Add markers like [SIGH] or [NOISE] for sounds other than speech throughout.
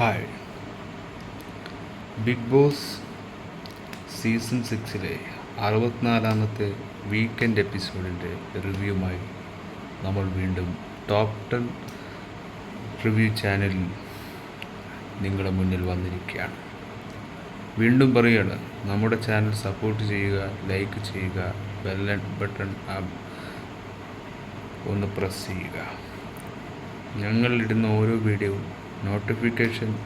Hi. Big boss season സിക്സിലെ അറുപത്തിനാലാമത്തെ weekend എപ്പിസോഡിന്റെ റിവ്യൂമായി നമ്മൾ വീണ്ടും ടോപ്പ് ടെൻ റിവ്യൂ ചാനലിൽ നിങ്ങളുടെ മുന്നിൽ വന്നിരിക്കുകയാണ്. വീണ്ടും പറയുകയാണ് നമ്മുടെ ചാനൽ സപ്പോർട്ട് ചെയ്യുക ലൈക്ക് ചെയ്യുക ബെൽ ബട്ടൺ ഒന്ന് പ്രസ് ചെയ്യുക. ഞങ്ങളിടുന്ന ഓരോ വീഡിയോവും നോട്ടിഫിക്കേഷൻ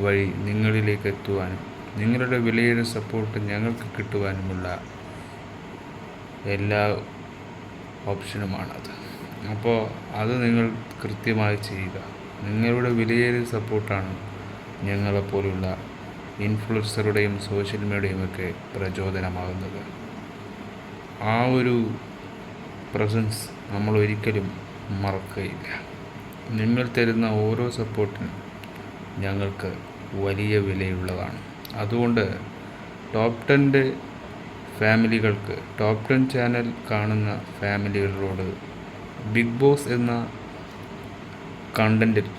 വഴി നിങ്ങളിലേക്ക് എത്തുവാനും നിങ്ങളുടെ വിലയുടെ സപ്പോർട്ട് ഞങ്ങൾക്ക് കിട്ടുവാനുമുള്ള എല്ലാ ഓപ്ഷനുമാണത്. അപ്പോൾ അത് നിങ്ങൾ കൃത്യമായി ചെയ്യുക. നിങ്ങളുടെ വിലയേറിയ സപ്പോർട്ടാണ് ഞങ്ങളെപ്പോലുള്ള ഇൻഫ്ലുവൻസറുടെയും സോഷ്യൽ മീഡിയയും ഒക്കെ പ്രചോദനമാകുന്നത്. ആ ഒരു പ്രസൻസ് നമ്മൾ ഒരിക്കലും മറക്കുകയില്ല നിങ്ങൾ തരുന്ന ഓരോ സപ്പോർട്ടും ഞങ്ങൾക്ക് വലിയ വിലയുള്ളതാണ്. അതുകൊണ്ട് ടോപ്പ് ടെന്റെ ഫാമിലികൾക്ക് ടോപ്പ് ടെൻ ചാനൽ കാണുന്ന ഫാമിലികളോട് ബിഗ് ബോസ് എന്ന കണ്ടന്റിൽ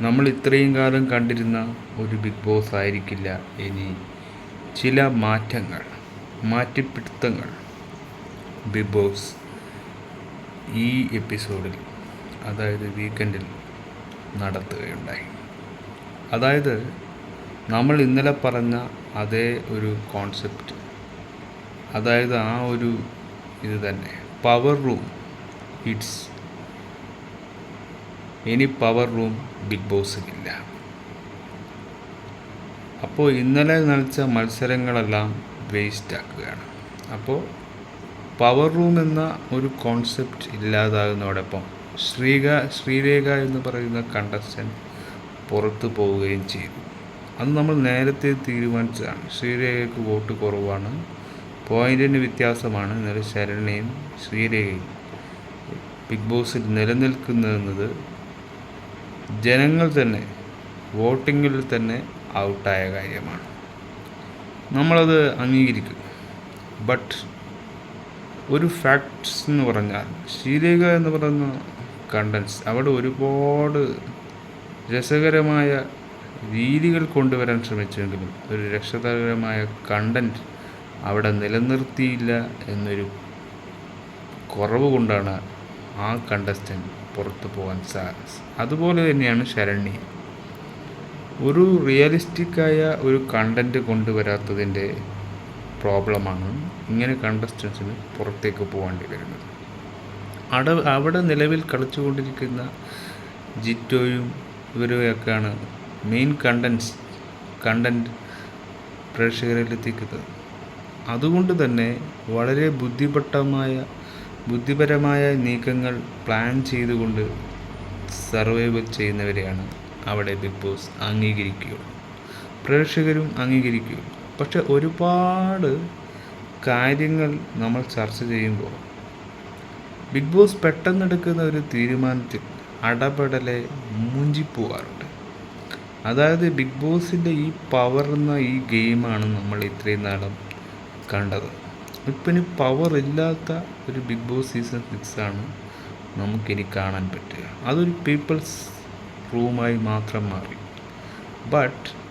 നമ്മൾ ഇത്രയും കാലം കണ്ടിരുന്ന ഒരു ബിഗ് ബോസ് ആയിരിക്കില്ല ഇനി. ചില മാറ്റങ്ങൾ മാറ്റിപ്പിടുത്തങ്ങൾ ബിഗ് ബോസ് ഈ എപ്പിസോഡിൽ അതായത് വീക്കെൻഡിൽ നടത്തുകയുണ്ടായി. അതായത് നമ്മൾ ഇന്നലെ പറഞ്ഞ അതേ ഒരു കോൺസെപ്റ്റ് അതായത് ആ ഒരു ഇത് തന്നെ പവർ റൂം ഇറ്റ്സ് ഇനി പവർ റൂം ബിഗ് ബോസിലില്ല അപ്പോൾ ഇന്നലെ നയിച്ച മത്സരങ്ങളെല്ലാം വേസ്റ്റ് ആക്കുകയാണ്. അപ്പോൾ പവർ റൂം എന്ന ഒരു കോൺസെപ്റ്റ് ഇല്ലാതാകുന്നതോടൊപ്പം ശ്രീക ശ്രീരേഖ എന്ന് പറയുന്ന കണ്ടസ്റ്റന്റ് പുറത്തു പോവുകയും ചെയ്തു. അത് നമ്മൾ നേരത്തെ തീരുമാനിച്ചതാണ്. ശ്രീരേഖയ്ക്ക് വോട്ട് കുറവാണ്. പോയിന്റിന് വ്യത്യാസമാണ്. ഇന്നലെ ശരണയും ശ്രീരേഖയും ബിഗ് ബോസിൽ നിലനിൽക്കുന്നത് ജനങ്ങൾ തന്നെ വോട്ടിങ്ങിൽ തന്നെ ഔട്ടായ കാര്യമാണ്. നമ്മളത് അംഗീകരിക്കും. ബട്ട് ഒരു ഫാക്ട്സ് എന്ന് പറഞ്ഞാൽ ശ്രീരേഖ എന്ന് പറയുന്ന കണ്ടൻസ്. അവിടെ ഒരുപാട് രസകരമായ രീതികൾ കൊണ്ടുവരാൻ ശ്രമിച്ചെങ്കിലും ഒരു രസകരമായ കണ്ടന്റ് അവിടെ നിലനിർത്തിയില്ല എന്നൊരു കുറവ് കൊണ്ടാണ് ആ കണ്ടസ്റ്റന്റ് പുറത്തു പോകാൻ സാ അതുപോലെ തന്നെയാണ് ശരണ്യ. ഒരു റിയലിസ്റ്റിക്കായ ഒരു കണ്ടന്റ് കൊണ്ടുവരാത്തതിന്റെ പ്രോബ്ലമാണ് ഇങ്ങനെ കണ്ടസ്റ്റൻസിന് പുറത്തേക്ക് പോകേണ്ടി വരുന്നത്. അട അവിടെ നിലവിൽ കളിച്ചുകൊണ്ടിരിക്കുന്ന ജിറ്റോയും ഇവരുമൊക്കെയാണ് മെയിൻ കണ്ടൻസ് കണ്ടന്റ് പ്രേക്ഷകരിലെത്തിക്കുന്നത്. അതുകൊണ്ട് തന്നെ വളരെ ബുദ്ധിപട്ടമായ ബുദ്ധിപരമായ നീക്കങ്ങൾ പ്ലാൻ ചെയ്തുകൊണ്ട് സർവൈവ് ചെയ്യുന്നവരെയാണ് അവിടെ ബിഗ് ബോസ് അംഗീകരിക്കുകയുള്ളൂ. പ്രേക്ഷകരും അംഗീകരിക്കുകയുള്ളൂ. പക്ഷെ ഒരുപാട് കാര്യങ്ങൾ നമ്മൾ ചർച്ച ചെയ്യുമ്പോൾ ബിഗ് ബോസ് പെട്ടെന്നെടുക്കുന്ന ഒരു തീരുമാനത്തിൽ അടപടലെ മുഞ്ചിപ്പോവാറുണ്ട്. അതായത് ബിഗ് ബോസിന്റെ ഈ പവർ എന്ന ഈ ഗെയിമാണ് നമ്മൾ ഇത്രയും നാളും കണ്ടത്. ഇപ്പം പവർ ഇല്ലാത്ത ഒരു ബിഗ് ബോസ് സീസൺ സിക്സ് ആണ് നമുക്കിനി കാണാൻ പറ്റുക. അതൊരു പീപ്പിൾസ് റൂമായി മാത്രം മാറി. ബട്ട്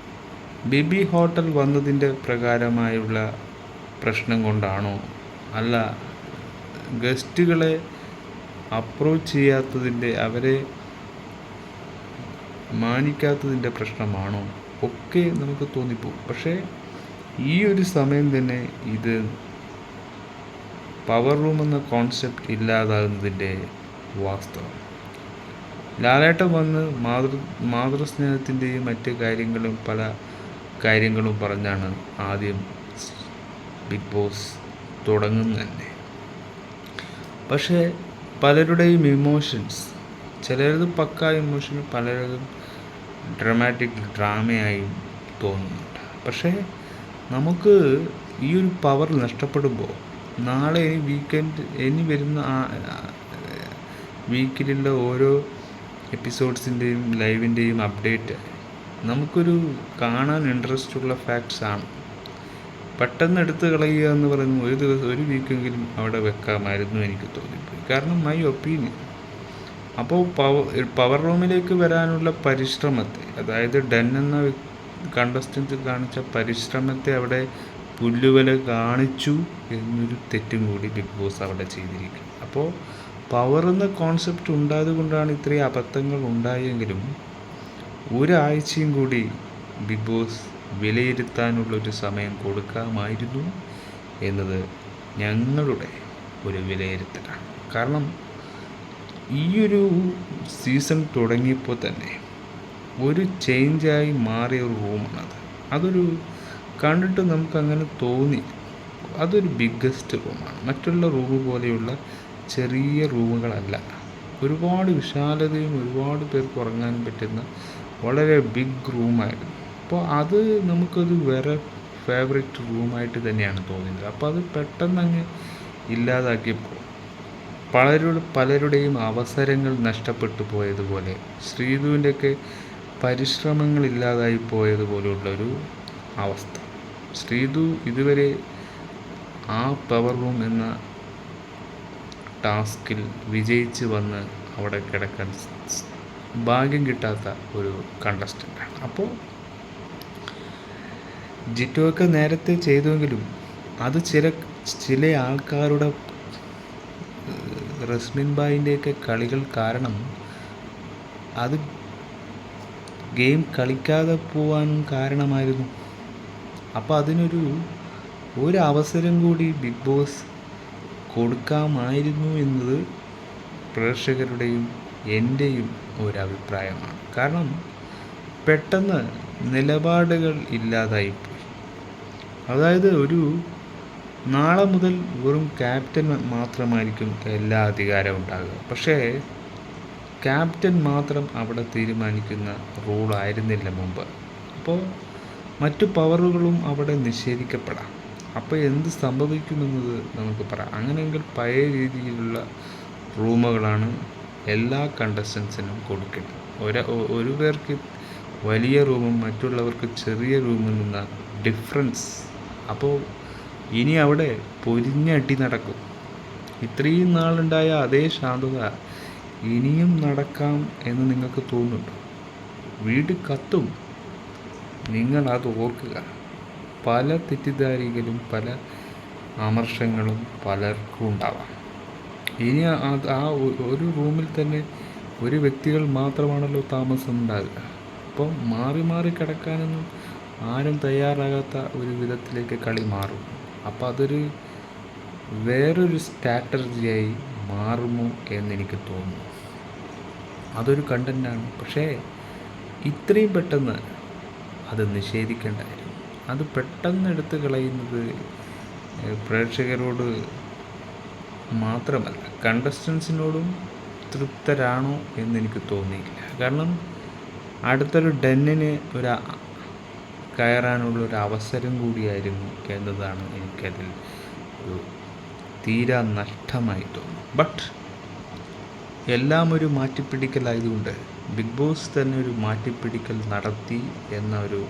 ബേബി ഹോട്ടൽ വന്നതിന്റെ പ്രകാരമായുള്ള പ്രശ്നം കൊണ്ടാണോ? അല്ല ഗസ്റ്റുകളെ അപ്രോച്ച് ചെയ്യാത്തതിന്റെ അവരെ മാനിക്കാത്തതിന്റെ പ്രശ്നമാണോ? ഒക്കെ നമുക്ക് തോന്നിപ്പോകും. പക്ഷേ ഈ ഒരു സമയം തന്നെ ഇത് പവർ റൂം എന്ന കോൺസെപ്റ്റ് ഇല്ലാതാകുന്നതിന്റെ വാസ്തവം. ലാലേട്ടം വന്ന് മാതൃ മാതൃസ്നേഹത്തിന്റെയും മറ്റ് കാര്യങ്ങളും പല കാര്യങ്ങളും പറഞ്ഞാണ് ആദ്യം ബിഗ് ബോസ് തുടങ്ങുന്നത് തന്നെ പക്ഷേ പലരുടെയും ഇമോഷൻസ് ചിലരത് പക്ക ഇമോഷൻ പലരും ഡ്രമാറ്റിക് ഡ്രാമയായും തോന്നുന്നുണ്ട്. പക്ഷേ നമുക്ക് ഈ ഒരു പവർ നഷ്ടപ്പെടുമ്പോൾ നാളെ ഇനി വീക്കെൻഡ് ഇനി വരുന്ന വീക്കിലുള്ള ഓരോ എപ്പിസോഡ്സിന്റെയും ലൈവിന്റെയും അപ്ഡേറ്റ് നമുക്കൊരു കാണാൻ ഇൻട്രസ്റ്റ് ഉള്ള ഫാക്ട്സ് ആണ്. പെട്ടെന്ന് എടുത്ത് കളയുക എന്ന് പറയുന്നത് ഒരു ദിവസം ഒരു വീക്കെങ്കിലും അവിടെ വെക്കാമായിരുന്നു എനിക്ക് തോന്നിപ്പോയി. കാരണം മൈ ഒപ്പീനിയൻ അപ്പോൾ പവർ പവർ റൂമിലേക്ക് വരാനുള്ള പരിശ്രമത്തെ അതായത് ഡെൻ എന്ന കണ്ടസ്റ്റന്റ് കാണിച്ച പരിശ്രമത്തെ അവിടെ പുല്ലുവല കാണിച്ചു എന്നൊരു തെറ്റും കൂടി ബിഗ് ബോസ് അവിടെ ചെയ്തിരിക്കും അപ്പോൾ പവർ എന്ന കോൺസെപ്റ്റ് ഉണ്ടായത് കൊണ്ടാണ് ഇത്രയും അബദ്ധങ്ങൾ ഉണ്ടായെങ്കിലും ഒരാഴ്ചയും കൂടി ബിഗ് ബോസ് വിലയിരുത്താനുള്ളൊരു സമയം കൊടുക്കാമായിരുന്നു എന്നത് ഞങ്ങളുടെ ഒരു വിലയിരുത്തലാണ്. കാരണം ഈയൊരു സീസൺ തുടങ്ങിയപ്പോൾ തന്നെ ഒരു ചേഞ്ചായി മാറിയ ഒരു റൂമാണത്. അതൊരു കണ്ടിട്ട് നമുക്കങ്ങനെ തോന്നി. അതൊരു ബിഗ്ഗസ്റ്റ് റൂമാണ്. മറ്റുള്ള റൂം പോലെയുള്ള ചെറിയ റൂമുകളല്ല. ഒരുപാട് വിശാലതയും ഒരുപാട് പേർക്ക് ഉറങ്ങാൻ പറ്റുന്ന വളരെ ബിഗ് റൂമായിരുന്നു അപ്പോൾ അത് നമുക്കൊരു വേറെ ഫേവറേറ്റ് റൂമായിട്ട് തന്നെയാണ് തോന്നിയത്. അപ്പോൾ അത് പെട്ടെന്ന് അങ്ങ് ഇല്ലാതാക്കിയപ്പോൾ പലരുടെ പലരുടെയും അവസരങ്ങൾ നഷ്ടപ്പെട്ടു പോയതുപോലെ ശ്രീധുവിന്റെയൊക്കെ പരിശ്രമങ്ങൾ ഇല്ലാതായി പോയതുപോലെയുള്ളൊരു അവസ്ഥ. ശ്രീധു ഇതുവരെ ആ പവർ റൂം എന്ന ടാസ്കിൽ വിജയിച്ച് വന്ന് അവിടെ കിടക്കാൻ ഭാഗ്യം കിട്ടാത്ത ഒരു കണ്ടസ്റ്റന്റാണ് അപ്പോൾ ജിറ്റോയൊക്കെ നേരത്തെ ചെയ്തുവെങ്കിലും അത് ചില ചില ആൾക്കാരുടെ റസ്മിൻ ബായിന്റെയൊക്കെ കളികൾ കാരണം അത് ഗെയിം കളിക്കാതെ പോവാനും കാരണമായിരുന്നു. അപ്പോൾ അതിനൊരു ഒരു അവസരം കൂടി ബിഗ് ബോസ് കൊടുക്കാമായിരുന്നു എന്നത് പ്രേക്ഷകരുടെയും എന്റെയും ഒരഭിപ്രായമാണ്. കാരണം പെട്ടെന്ന് നിലപാടുകൾ ഇല്ലാതായിപ്പോയി അതായത് ഒരു നാളെ മുതൽ വെറും ക്യാപ്റ്റൻ മാത്രമായിരിക്കും എല്ലാ അധികാരവും ഉണ്ടാകുക. പക്ഷേ ക്യാപ്റ്റൻ മാത്രം അവിടെ തീരുമാനിക്കുന്ന റൂളായിരുന്നില്ല മുമ്പ്. അപ്പോൾ മറ്റു പവറുകളും അവിടെ നിഷേധിക്കപ്പെടാം. അപ്പോൾ എന്ത് സംഭവിക്കുമെന്നത് നമുക്ക് പറയാം. അങ്ങനെയെങ്കിൽ പഴയ രീതിയിലുള്ള റൂമുകളാണ് എല്ലാ കണ്ടസ്റ്റൻസിനും കൊടുക്കേണ്ടത് ഒരു ഒരു പേർക്ക് വലിയ റൂമും മറ്റുള്ളവർക്ക് ചെറിയ റൂമും നിന്ന ഡിഫറൻസ് അപ്പോൾ ഇനി അവിടെ പൊരിഞ്ഞടി നടക്കും. ഇത്രയും നാളുണ്ടായ അതേ ശാന്തത ഇനിയും നടക്കാം എന്ന് നിങ്ങൾക്ക് തോന്നുന്നുണ്ടോ? വീട് കത്തും. നിങ്ങൾ അത് ഓർക്കുക. പല തെറ്റിദ്ധാരികളും പല അമർഷങ്ങളും പലർക്കും ഉണ്ടാവാം. ഇനി ആ ഒരു റൂമിൽ തന്നെ ഒരു വ്യക്തികൾ മാത്രമാണല്ലോ താമസം ഉണ്ടാകുക അപ്പം മാറി മാറി കിടക്കാനൊന്നും ആരും തയ്യാറാകാത്ത ഒരു വിധത്തിലേക്ക് കളി മാറും. അപ്പോൾ അതൊരു വേറൊരു സ്ട്രാറ്റജിയായി മാറുമോ എന്നെനിക്ക് തോന്നുന്നു. അതൊരു കണ്ടന്റാണ് പക്ഷേ ഇത്രയും പെട്ടെന്ന് അത് നിഷേധിക്കേണ്ടായിരുന്നു. അത് പെട്ടെന്ന് എടുത്ത് കളയുന്നത് പ്രേക്ഷകരോട് മാത്രമല്ല കണ്ടസ്റ്റൻസിനോടും തൃപ്തരാണോ എന്നെനിക്ക് തോന്നിയില്ല. കാരണം അടുത്തൊരു ഡെന്നിന് ഒരു കയറാനുള്ള ഒരു അവസരം കൂടിയായിരുന്നു എന്നതാണ് എനിക്കതിൽ ഒരു തീരാ നഷ്ടമായി തോന്നുന്നു. ബട്ട് എല്ലാം ഒരു മാറ്റിപ്പിടിക്കലായതുകൊണ്ട് ബിഗ് ബോസ് തന്നെ ഒരു മാറ്റിപ്പിടിക്കൽ നടത്തി എന്ന ഒരു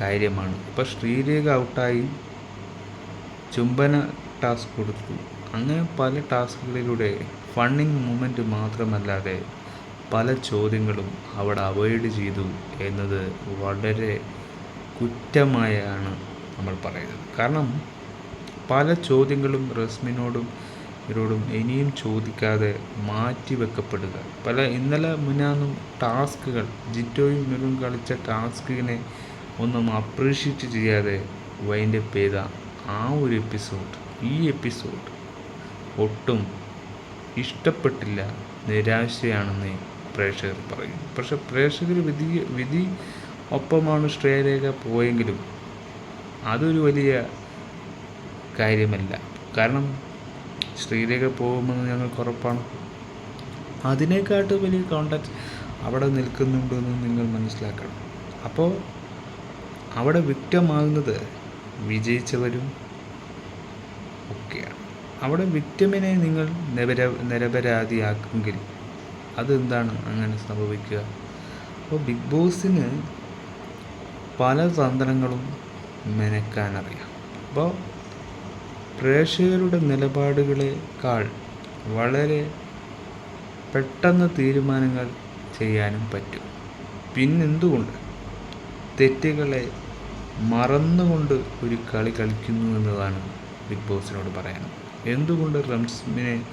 കാര്യമാണ്. ഇപ്പോൾ ശ്രീരേഖ ഔട്ടായി ചുംബന ടാസ്ക് കൊടുത്തു. അങ്ങനെ പല ടാസ്കുകളിലൂടെ ഫണ്ണിങ് മൂമെന്റ് മാത്രമല്ലാതെ പല ചോദ്യങ്ങളും അവിടെ അവോയ്ഡ് ചെയ്തു എന്നത് വളരെ കുറ്റമായാണ് നമ്മൾ പറയുന്നത്. കാരണം പല ചോദ്യങ്ങളും റസ്മിനോടും ഇവരോടും ഇനിയും ചോദിക്കാതെ മാറ്റി വെക്കപ്പെടുക. പല ഇന്നലെ മുന്നാന്നും ടാസ്കുകൾ ജിറ്റോയും ഇവരും കളിച്ച ടാസ്കിനെ ഒന്നും അപ്രീഷിയേറ്റ് ചെയ്യാതെ വൈൻഡപ്പ് ചെയ്ത ആ ഒരു എപ്പിസോഡ് ഈ എപ്പിസോഡ് ഒട്ടും ഇഷ്ടപ്പെട്ടില്ല നിരാശയാണെന്ന് പ്രേക്ഷകർ പറയും പക്ഷെ പ്രേക്ഷകർ വിധി വിധി ഒപ്പമാണ് ശ്രേയരേഖ പോയെങ്കിലും അതൊരു വലിയ കാര്യമല്ല. കാരണം ശ്രീരേഖ പോകുമെന്ന് ഞങ്ങൾക്ക് ഉറപ്പാണ്. അതിനേക്കാട്ട് വലിയ കോണ്ടാക്ട് അവിടെ നിൽക്കുന്നുണ്ടെന്ന് നിങ്ങൾ മനസ്സിലാക്കണം. അപ്പോൾ അവിടെ വിക്റ്റമാകുന്നത് വിജയിച്ചവരും ഒക്കെയാണ്. അവിടെ വിക്റ്റമിനെ നിങ്ങൾ നിരപര നിരപരാധിയാക്കുമെങ്കിൽ അതെന്താണ് അങ്ങനെ സംഭവിക്കുക? അപ്പോൾ ബിഗ് ബോസിന് പല തന്ത്രങ്ങളും മെനക്കാനറിയാം. അപ്പോൾ പ്രേക്ഷകരുടെ നിലപാടുകളെക്കാൾ വളരെ പെട്ടെന്ന് തീരുമാനങ്ങൾ ചെയ്യാനും പറ്റും. പിന്നെന്തുകൊണ്ട് തെറ്റുകളെ മറന്നുകൊണ്ട് ഒരു കളി കളിക്കുന്നു എന്നതാണ് ബിഗ് ബോസിനോട് പറയാനുള്ളത്. എന്തുകൊണ്ട് റംസ്മിനെ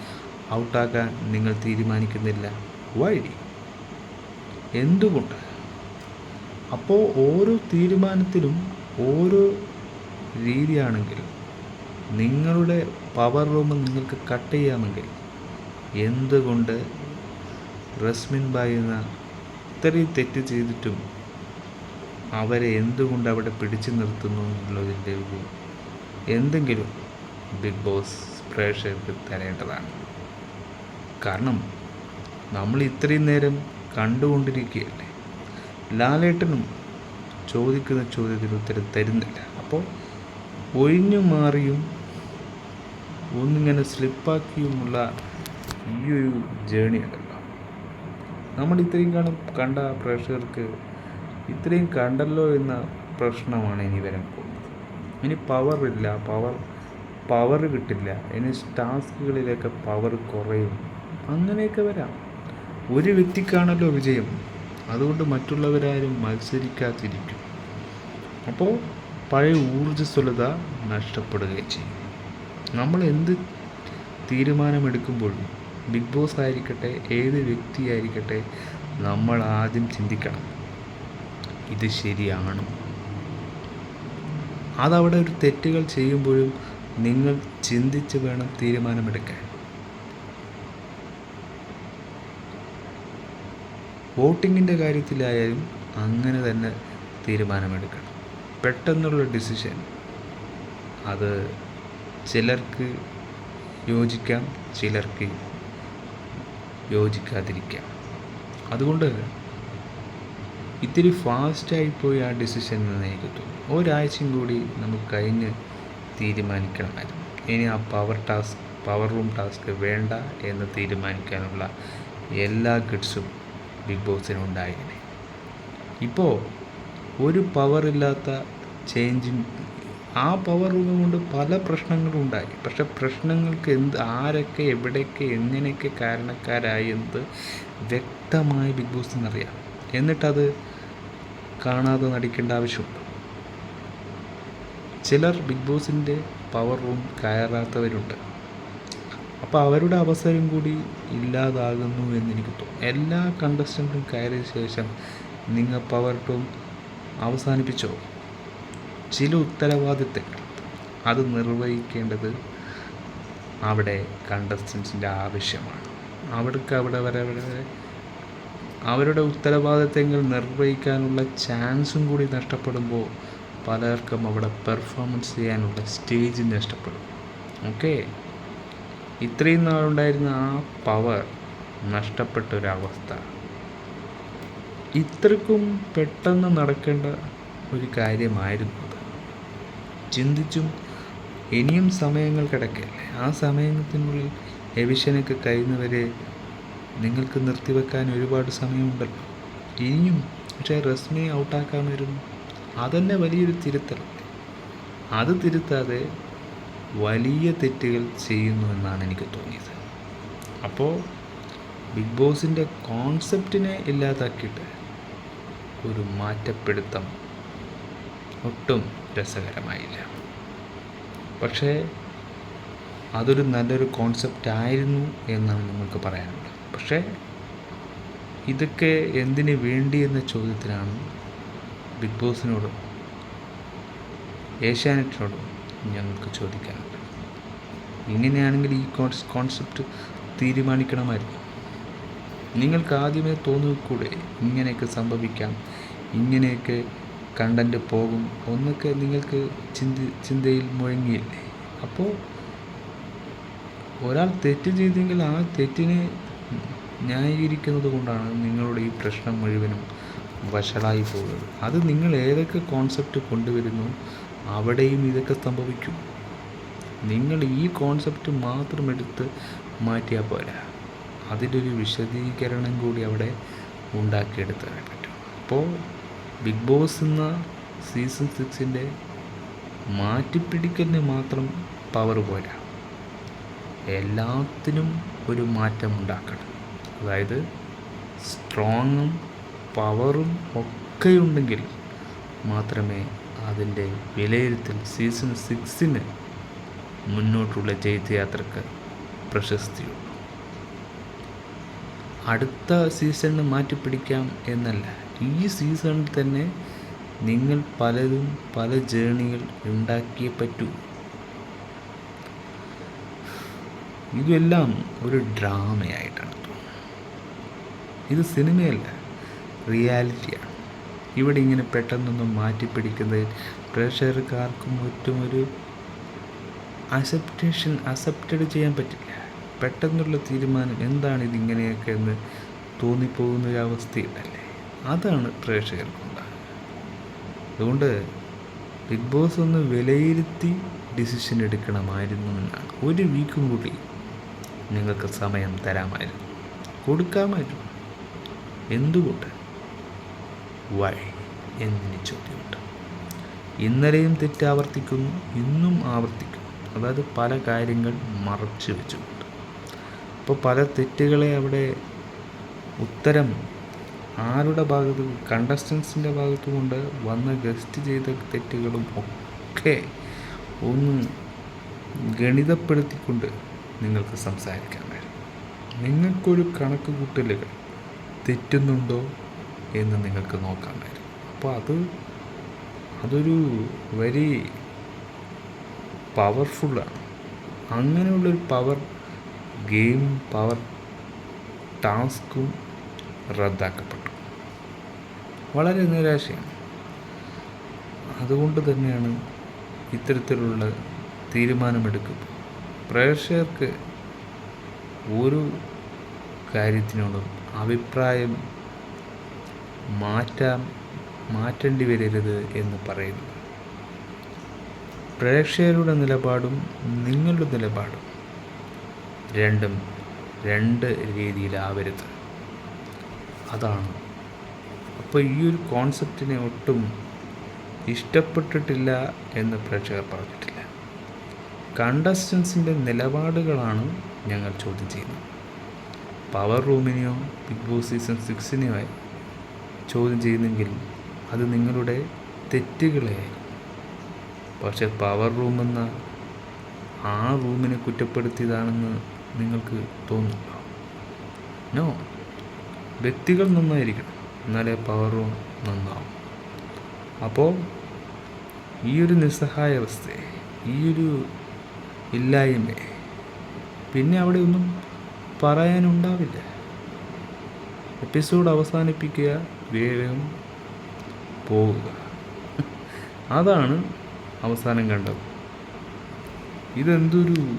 ഔട്ടാക്കാൻ നിങ്ങൾ തീരുമാനിക്കുന്നില്ല? വൈ? എന്തുകൊണ്ട് അപ്പോൾ ഓരോ തീരുമാനത്തിലും ഓരോ രീതിയാണെങ്കിൽ നിങ്ങളുടെ പവർ റൂം നിങ്ങൾക്ക് കട്ട് ചെയ്യാമെങ്കിൽ എന്തുകൊണ്ട് റസ്മിൻ ബായി എന്ന ഇത്രയും തെറ്റ് ചെയ്തിട്ടും അവരെ എന്തുകൊണ്ട് അവിടെ പിടിച്ചു നിർത്തുന്നു എന്നുള്ളതിന്റെ ഒരു എന്തെങ്കിലും ബിഗ് ബോസ് പ്രേക്ഷകർക്ക് തരേണ്ടതാണ്. കാരണം നമ്മൾ ഇത്രയും നേരം കണ്ടുകൊണ്ടിരിക്കുകയല്ലേ? ലാലേട്ടനും ചോദിക്കുന്ന ചോദ്യത്തിന് ഉത്തരം തരുന്നില്ല. അപ്പോൾ ഒഴിഞ്ഞു മാറിയും ഒന്നിങ്ങനെ സ്ലിപ്പാക്കിയുമുള്ള ഈ ഒരു ജേണി ഉണ്ടല്ലോ. നമ്മൾ ഇത്രയും കാണും കണ്ട പ്രേക്ഷകർക്ക് ഇത്രയും കണ്ടല്ലോ എന്ന പ്രശ്നമാണ് ഇനി വരാൻ പോകുന്നത്. ഇനി പവർ ഇല്ല പവർ പവർ കിട്ടില്ല. ഇനി ടാസ്കുകളിലൊക്കെ പവർ കുറയും. അങ്ങനെയൊക്കെ വരാം. ഒരു വ്യക്തിക്കാണല്ലോ വിജയം. അതുകൊണ്ട് മറ്റുള്ളവരാരും മത്സരിക്കാതിരിക്കും. അപ്പോൾ പഴയ ഊർജസ്വലത നഷ്ടപ്പെടുകയും ചെയ്യും. നമ്മൾ എന്ത് തീരുമാനമെടുക്കുമ്പോഴും ബിഗ് ബോസ് ആയിരിക്കട്ടെ ഏത് വ്യക്തിയായിരിക്കട്ടെ നമ്മൾ ആദ്യം ചിന്തിക്കണം. ഇത് ശരിയാണോ? അതവിടെ ഒരു തെറ്റുകൾ ചെയ്യുമ്പോഴും നിങ്ങൾ ചിന്തിച്ച് വേണം തീരുമാനമെടുക്കാൻ. വോട്ടിങ്ങിന്റെ കാര്യത്തിലായാലും അങ്ങനെ തന്നെ തീരുമാനമെടുക്കണം. പെട്ടെന്നുള്ള ഡിസിഷൻ അത് ചിലർക്ക് യോജിക്കാം ചിലർക്ക് യോജിക്കാതിരിക്കാം. അതുകൊണ്ട് ഇത്തിരി ഫാസ്റ്റായി പോയി ആ ഡിസിഷൻ എനിക്ക് തോന്നുന്നു. ഒരാഴ്ചയും കൂടി നമുക്ക് കഴിഞ്ഞ് തീരുമാനിക്കണമായിരുന്നു. ഇനി ആ power task power room task വേണ്ട എന്ന് തീരുമാനിക്കാനുള്ള എല്ലാ ഗഡ്സും ബിഗ് ബോസിനുണ്ടായിരുന്നു ഇപ്പോൾ ഒരു പവറില്ലാത്ത ചേഞ്ചിങ് ആ പവർ കൊണ്ട് പല പ്രശ്നങ്ങളും ഉണ്ടായി. പക്ഷെ പ്രശ്നങ്ങൾക്ക് എന്ത് ആരൊക്കെ എവിടെയൊക്കെ എങ്ങനെയൊക്കെ കാരണക്കാരായി എന്ന് വ്യക്തമായി ബിഗ് ബോസിനറിയാം എന്നിട്ടത് കാണാതെ നടിക്കേണ്ട ആവശ്യമുണ്ട്. ചിലർ ബിഗ് ബോസിന്റെ പവർ റൂം കയറാത്തവരുണ്ട്. അപ്പോൾ അവരുടെ അവസരം കൂടി ഇല്ലാതാകുന്നു എന്ന് എനിക്ക് തോന്നുന്നു എല്ലാ കണ്ടസ്റ്റന്റും കയറിയ ശേഷം നിങ്ങൾ പവർ റൂം അവസാനിപ്പിച്ചോ? ചില ഉത്തരവാദിത്തങ്ങൾ. അത് നിർവഹിക്കേണ്ടത് അവിടെ കണ്ടസ്റ്റൻസിന്റെ ആവശ്യമാണ്. അവർക്ക് അവിടെ വരെ വരെ. അവരുടെ ഉത്തരവാദിത്തങ്ങൾ നിർവഹിക്കാനുള്ള ചാൻസും കൂടി നഷ്ടപ്പെടുമ്പോൾ പലർക്കും അവിടെ പെർഫോമൻസ് ചെയ്യാനുള്ള സ്റ്റേജ് നഷ്ടപ്പെടും. ഓക്കെ ഇത്രയും നാളുണ്ടായിരുന്ന ആ പവർ നഷ്ടപ്പെട്ട ഒരവസ്ഥ ഇത്രക്കും പെട്ടെന്ന് നടക്കേണ്ട ഒരു കാര്യമായിരുന്നു അത്. ചിന്തിച്ചും ഇനിയും സമയങ്ങൾ കിടക്കല്ലേ? ആ സമയത്തിനുള്ളിൽ എവിഷനൊക്കെ കഴിയുന്നവരെ നിങ്ങൾക്ക് നിർത്തിവെക്കാൻ ഒരുപാട് സമയമുണ്ടല്ലോ. ഇനിയും പക്ഷേ റസ്മിയെ ഔട്ടാക്കാമായിരുന്നു അതന്നെ വലിയൊരു തിരുത്തൽ അത് തിരുത്താതെ വലിയ തെറ്റുകൾ ചെയ്യുന്നു എന്നാണ് എനിക്ക് തോന്നിയത്. അപ്പോൾ ബിഗ് ബോസിന്റെ കോൺസെപ്റ്റിനെ ഇല്ലാതാക്കിയിട്ട് ഒരു മാറ്റപ്പെടുത്തം ഒട്ടും രസകരമായില്ല. പക്ഷേ അതൊരു നല്ലൊരു കോൺസെപ്റ്റ് ആയിരുന്നു എന്നാണ് നിങ്ങൾക്ക് പറയാനുള്ളത്. പക്ഷേ ഇതൊക്കെ എന്തിനു വേണ്ടി എന്ന ചോദ്യത്തിനാണ് ബിഗ് ബോസിനോടും ഏഷ്യാനെറ്റിനോടും ഞങ്ങൾക്ക് ചോദിക്കാനുള്ളത്. ഇങ്ങനെയാണെങ്കിൽ ഈ കോൺസെപ്റ്റ് തീരുമാനിക്കണമായിരുന്നു നിങ്ങൾക്ക് ആദ്യമേ തോന്നിക്കൂടെ ഇങ്ങനെയൊക്കെ സംഭവിക്കാം ഇങ്ങനെയൊക്കെ കണ്ടന്റ് പോകും ഒന്നൊക്കെ നിങ്ങൾക്ക് ചിന്തി ചിന്തയിൽ മുഴങ്ങിയില്ലേ? അപ്പോൾ ഒരാൾ തെറ്റ് ചെയ്തെങ്കിൽ ആ തെറ്റിനെ ന്യായീകരിക്കുന്നത് കൊണ്ടാണ് നിങ്ങളുടെ ഈ പ്രശ്നം മുഴുവനും വഷളായി പോകുന്നത്. അത് നിങ്ങൾ ഏതൊക്കെ കോൺസെപ്റ്റ് കൊണ്ടുവരുന്നു അവിടെയും ഇതൊക്കെ സംഭവിക്കും. നിങ്ങൾ ഈ കോൺസെപ്റ്റ് മാത്രം എടുത്ത് മാറ്റിയാൽ പോരാ. അതിന്റെ ഒരു വിശദീകരണം കൂടി അവിടെ ഉണ്ടാക്കിയെടുത്താൻ പറ്റും. അപ്പോൾ ബിഗ് ബോസ് എന്ന സീസൺ സിക്സിന്റെ മാറ്റിപ്പിടിക്കലിന് മാത്രം പവർ പോരാ. എല്ലാത്തിനും ഒരു മാറ്റം ഉണ്ടാക്കണം. അതായത് സ്ട്രോങ്ങും പവറും ഒക്കെ ഉണ്ടെങ്കിൽ മാത്രമേ അതിന്റെ വിലയിരുത്തൽ സീസൺ സിക്സിന് മുന്നോട്ടുള്ള ജൈത്യയാത്രക്ക് പ്രശസ്തിയുള്ളൂ. അടുത്ത സീസണിന് മാറ്റിപ്പിടിക്കാം എന്നല്ല ഈ സീസണിൽ തന്നെ നിങ്ങൾ പലതും പല ജേണികൾ ഉണ്ടാക്കിയേ പറ്റൂ. ഇതെല്ലാം ഒരു ഡ്രാമയായിട്ടാണ് ഇത് സിനിമയല്ല റിയാലിറ്റിയാണ്. ഇവിടെ ഇങ്ങനെ പെട്ടെന്നൊന്നും മാറ്റിപ്പിടിക്കുന്നതിൽ പ്രേക്ഷകർക്കാർക്കും ഒറ്റും ഒരു അക്സെപ്റ്റേഷൻ അക്സെപ്റ്റഡ് ചെയ്യാൻ പറ്റില്ല. പെട്ടെന്നുള്ള തീരുമാനം എന്താണ് ഇതിങ്ങനെയൊക്കെ എന്ന് തോന്നിപ്പോകുന്ന ഒരു അവസ്ഥയുണ്ടല്ലേ? അതാണ് പ്രേക്ഷകർക്കുണ്ടാകുക അതുകൊണ്ട് ബിഗ് ബോസ് ഒന്ന് വിലയിരുത്തി ഡിസിഷൻ എടുക്കണമായിരുന്നു എന്നാണ്. ഒരു വീക്കും കൂടി നിങ്ങൾക്ക് സമയം തരാമായിരുന്നു. കൊടുക്കാമായിരുന്നു. എന്തുകൊണ്ട്? വൈ എന്നിന് ചോദ്യമുണ്ട്. ഇന്നലെയും തെറ്റ് ആവർത്തിക്കുന്നു ഇന്നും ആവർത്തിക്കുന്നു. അതായത് പല കാര്യങ്ങൾ മറച്ചു വെച്ചുകൊണ്ട്. അപ്പോൾ പല തെറ്റുകളെ അവിടെ ഉത്തരം ആരുടെ ഭാഗത്ത് കണ്ടസ്റ്റൻസിന്റെ ഭാഗത്തുകൊണ്ട് വന്ന് ഗസ്റ്റ് ചെയ്ത തെറ്റുകളും ഒക്കെ ഒന്ന് ഗണിതപ്പെടുത്തിക്കൊണ്ട് നിങ്ങൾക്ക് സംസാരിക്കാൻ സംസാരിക്കാമായിരുന്നു നിങ്ങൾക്കൊരു കണക്ക് കൂട്ടലുകൾ തെറ്റുന്നുണ്ടോ എന്ന് നിങ്ങൾക്ക് നോക്കാമായിരുന്നു അപ്പോൾ അത് അതൊരു വെരി പവർഫുള്ളാണ് അങ്ങനെയുള്ളൊരു പവർ ഗെയിം പവർ ടാസ്കും റദ്ദാക്കപ്പെട്ടു. വളരെ നിരാശയാണ്. അതുകൊണ്ട് തന്നെയാണ് ഇത്തരത്തിലുള്ള തീരുമാനമെടുക്കുക പ്രേക്ഷകർക്ക് ഒരു കാര്യത്തിനോടും അഭിപ്രായം മാറ്റാൻ മാറ്റേണ്ടി വരരുത് എന്ന് പറയുന്നത് പ്രേക്ഷകരുടെ നിലപാടും നിങ്ങളുടെ നിലപാടും രണ്ടും രണ്ട് രീതിയിലാവരുത്. അതാണ്. അപ്പോൾ ഈ ഒരു കോൺസെപ്റ്റിനെ ഒട്ടും ഇഷ്ടപ്പെട്ടിട്ടില്ല എന്ന് പ്രേക്ഷകർ പറഞ്ഞിട്ടില്ല. കണ്ടസ്റ്റൻസിന്റെ നിലപാടുകളാണ് ഞങ്ങൾ ചോദ്യം ചെയ്യുന്നത്. പവർ റൂമിനെയോ ബിഗ് ബോസ് സീസൺ സിക്സിനെയോ ചോദ്യം ചെയ്യുന്നെങ്കിൽ അത് നിങ്ങളുടെ തെറ്റുകളെ പക്ഷെ പവർ റൂമെന്ന ആ റൂമിനെ കുറ്റപ്പെടുത്തിയതാണെന്ന് നിങ്ങൾക്ക് തോന്നുന്നുണ്ടോ? നോ വ്യക്തികൾ നന്നായിരിക്കണം. എന്നാലേ പവർ റൂം നന്നാവും. അപ്പോൾ ഈ ഒരു നിസ്സഹായാവസ്ഥയെ ഈ ഒരു ഇല്ലായ്മയെ പിന്നെ അവിടെ ഒന്നും പറയാനുണ്ടാവില്ല. എപ്പിസോഡ് അവസാനിപ്പിക്കുക വേഗം പോവുക. [LAUGHS] അതാണ് അവസാനം കണ്ടത്. ഇതെന്തൊരു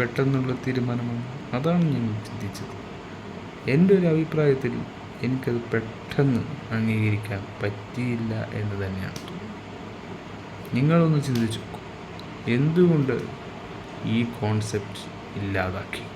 പെട്ടെന്നുള്ള തീരുമാനമാണ്? അതാണ് ഞാൻ ചിന്തിച്ചത്. എന്റെ ഒരു അഭിപ്രായത്തിൽ എനിക്കത് പെട്ടെന്ന് അംഗീകരിക്കാൻ പറ്റിയില്ല എന്ന് തന്നെയാണ് നിങ്ങളൊന്ന് ചിന്തിച്ചു എന്തുകൊണ്ട് ഈ കോൺസെപ്റ്റ് ഇല്ലാതാക്കി?